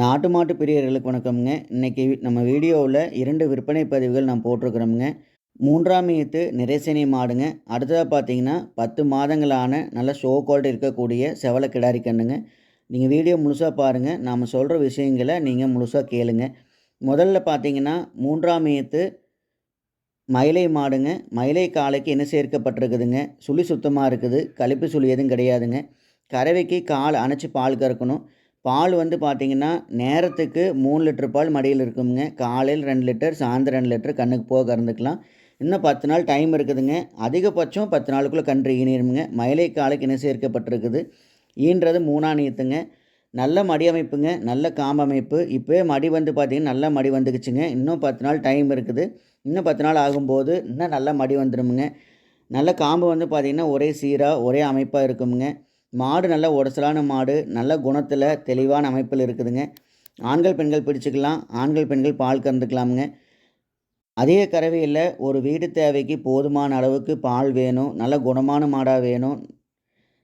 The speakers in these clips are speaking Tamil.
நாட்டு மாட்டு பிரியர்களுக்கு வணக்கம்ங்க. இன்றைக்கி நம்ம வீடியோவில் இரண்டு விற்பனை பதிவுகள் நான் போட்டிருக்கிறோமுங்க. மூன்றாம் ஈத்து நிறைசனை மாடுங்க. அடுத்ததாக பார்த்தீங்கன்னா பத்து மாதங்களான நல்ல ஷோ குவாலிட்டி இருக்கக்கூடிய செவல கிடாரி கண்ணுங்க நீங்கள் வீடியோ முழுசாக பாருங்கள் நாம் சொல்கிற விஷயங்களை நீங்கள் முழுசாக கேளுங்க. முதல்ல பார்த்தீங்கன்னா மூன்றாம் ஈத்து மயிலை மாடுங்க. மயிலை காலைக்கு என்ன சேர்க்கப்பட்டிருக்குதுங்க? சுழி சுத்தமாக இருக்குது. கழிப்பு சுழி எதுவும் கிடையாதுங்க. கறவைக்கு கால் அணைச்சி பால் கறக்கணும். பால் வந்து பார்த்திங்கன்னா நேரத்துக்கு மூணு லிட்டர் பால் மடியில் இருக்குங்க காலையில் ரெண்டு லிட்டர் சாயந்தரம் ரெண்டு லிட்டர் கண்ணுக்கு போக கறந்துக்கலாம். இன்னும் பத்து நாள் டைம் இருக்குதுங்க. அதிகபட்சம் பத்து நாளுக்குள்ளே கன்று ஈனிருமுங்க மயிலை காலைக்கு இணை சேர்க்கப்பட்டிருக்குது. ஈன்றது மூணாம் நீத்துங்க நல்ல மடி அமைப்புங்க. நல்ல காம்பு அமைப்பு. இப்போவே மடி வந்து பார்த்திங்கன்னா நல்ல மடி வந்துக்குச்சுங்க. இன்னும் பத்து நாள் டைம் இருக்குது. இன்னும் பத்து நாள் ஆகும்போது இன்னும் நல்ல மடி வந்துடுமுங்க நல்ல காம்பு வந்து பார்த்திங்கன்னா ஒரே சீராக ஒரே அமைப்பாக இருக்குமுங்க. மாடு நல்ல உடசலான மாடு நல்ல குணத்தில் தெளிவான அமைப்பில் இருக்குதுங்க. ஆண்கள் பெண்கள் பிடிச்சிக்கலாம் ஆண்கள் பெண்கள் பால் கறந்துக்கலாமுங்க. அதே கறவையில் ஒரு வீடு தேவைக்கு போதுமான அளவுக்கு பால் வேணும் நல்ல குணமான மாடாக வேணும்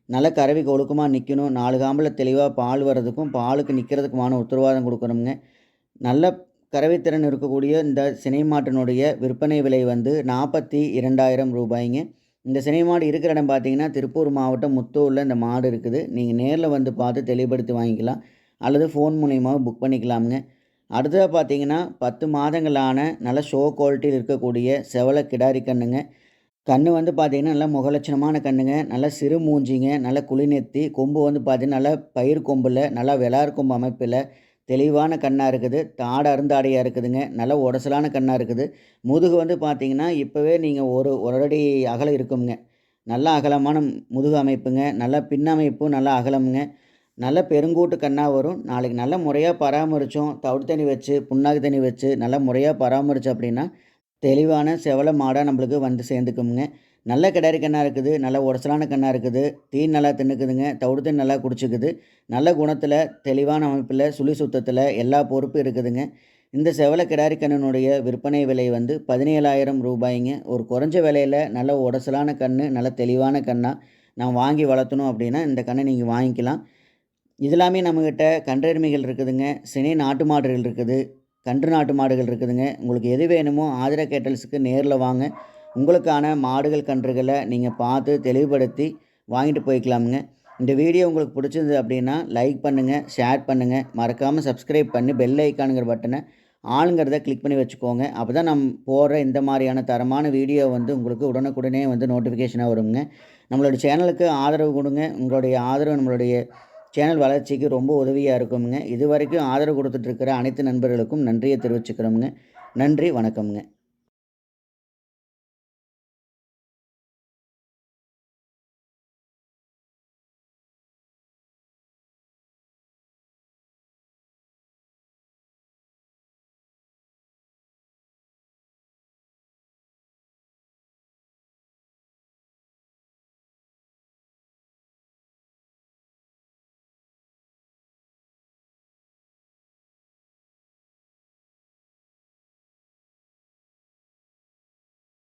நல்ல கறவைக்கு ஒழுக்கமாக நிற்கணும் நாலு காம்பில் தெளிவாக பால் வர்றதுக்கும் பாலுக்கு நிற்கிறதுக்குமான உத்தரவாதம் கொடுக்கணுங்க நல்ல கறவைத்திறன் இருக்கக்கூடிய இந்த சினை மாட்டினுடைய விற்பனை விலை வந்து நாற்பத்தி இரண்டாயிரம் ரூபாய்ங்க. இந்த சினை மாடு இருக்கிற இடம் பார்த்தீங்கன்னா திருப்பூர் மாவட்டம் முத்தூரில் இந்த மாடு இருக்குது. நீங்கள் நேரில் வந்து பார்த்து தெளிவுபடுத்தி வாங்கிக்கலாம். அல்லது ஃபோன் மூலியமாக புக் பண்ணிக்கலாமுங்க. அடுத்ததாக பார்த்தீங்கன்னா பத்து மாதங்களான நல்ல ஷோ குவாலிட்டியில் இருக்கக்கூடிய செவல கிடாரி கண்ணுங்க. கண்ணு வந்து பார்த்திங்கன்னா நல்லா முகலட்சணமான கண்ணுங்க. நல்லா சிறு மூஞ்சிங்க. நல்லா குளிநெத்தி. கொம்பு வந்து பார்த்திங்கன்னா நல்லா பயிர் கொம்பில் நல்லா வெளார் கொம்பு அமைப்பில். தெளிவான கண்ணாக இருக்குது. தாடை அருந்தாடையாக இருக்குதுங்க. நல்ல உடசலான கண்ணாக இருக்குது. முதுகு வந்து பார்த்திங்கன்னா இப்போவே நீங்கள் ஒரு ஒரு அடி அகலம் இருக்குங்க. நல்ல அகலமான முதுகு அமைப்புங்க. நல்ல பின்னமைப்பும் நல்ல அகலமுங்க. நல்ல பெருங்கூட்டு கண்ணாக வரும். நாளைக்கு நல்ல முறையாக பராமரித்தோம் தவிடு தண்ணி வச்சு புண்ணாக்கு தண்ணி வச்சு நல்லா முறையாக பராமரித்தோம் அப்படின்னா தெளிவான செவல மாடாக நம்மளுக்கு வந்து சேர்ந்துக்குமுங்க நல்ல கிடாரி கண்ணாக இருக்குது நல்ல உடசலான கண்ணாக இருக்குது தீன் நல்லா தின்னுக்குதுங்க தவிடு நல்லா குடிச்சிக்குது நல்ல குணத்தில் தெளிவான அமைப்பில் சுழி சுத்தத்தில் எல்லா பொறுப்பும் இருக்குதுங்க. இந்த செவல கிடாரி கண்ணனுடைய விற்பனை விலை வந்து பதினேழாயிரம் ரூபாய்ங்க. ஒரு குறைஞ்ச விலையில் நல்ல உடசலான கண் நல்ல தெளிவான கண்ணாக நான் வாங்கி வளர்த்தணும் அப்படின்னா இந்த கண்ணை நீங்கள் வாங்கிக்கலாம். இதெல்லாமே நம்மக்கிட்ட கன்றெருமைகள் இருக்குதுங்க சினை நாட்டு மாடுகள் இருக்குது கன்று நாட்டு மாடுகள் இருக்குதுங்க. உங்களுக்கு எது வேணுமோ ஆதிர கேட்டல்ஸுக்கு நேரில் வாங்க. உங்களுக்கான மாடுகள் கன்றுகளை நீங்கள் பார்த்து தெளிவுபடுத்தி வாங்கிட்டு போய்க்கலாமுங்க. இந்த வீடியோ உங்களுக்கு பிடிச்சிருந்தது அப்படின்னா லைக் பண்ணுங்கள் ஷேர் பண்ணுங்கள் மறக்காமல் சப்ஸ்கிரைப் பண்ணி பெல் ஐக்கானுங்கிற பட்டனை ஆளுங்கிறத கிளிக் பண்ணி வச்சுக்கோங்க. அப்போ தான் நம்ம போடுற இந்த மாதிரியான தரமான வீடியோ வந்து உங்களுக்கு உடனுக்குடனே வந்து நோட்டிஃபிகேஷனாக வருங்க. நம்மளோட சேனலுக்கு ஆதரவு கொடுங்க. உங்களுடைய ஆதரவு நம்மளுடைய சேனல் வளர்ச்சிக்கு ரொம்ப உதவியாக இருக்குங்க இது வரைக்கும் ஆதரவு கொடுத்துட்ருக்கிற அனைத்து நண்பர்களுக்கும் நன்றியை தெரிவிச்சுக்கிறோமுங்க. நன்றி வணக்கம்ங்க.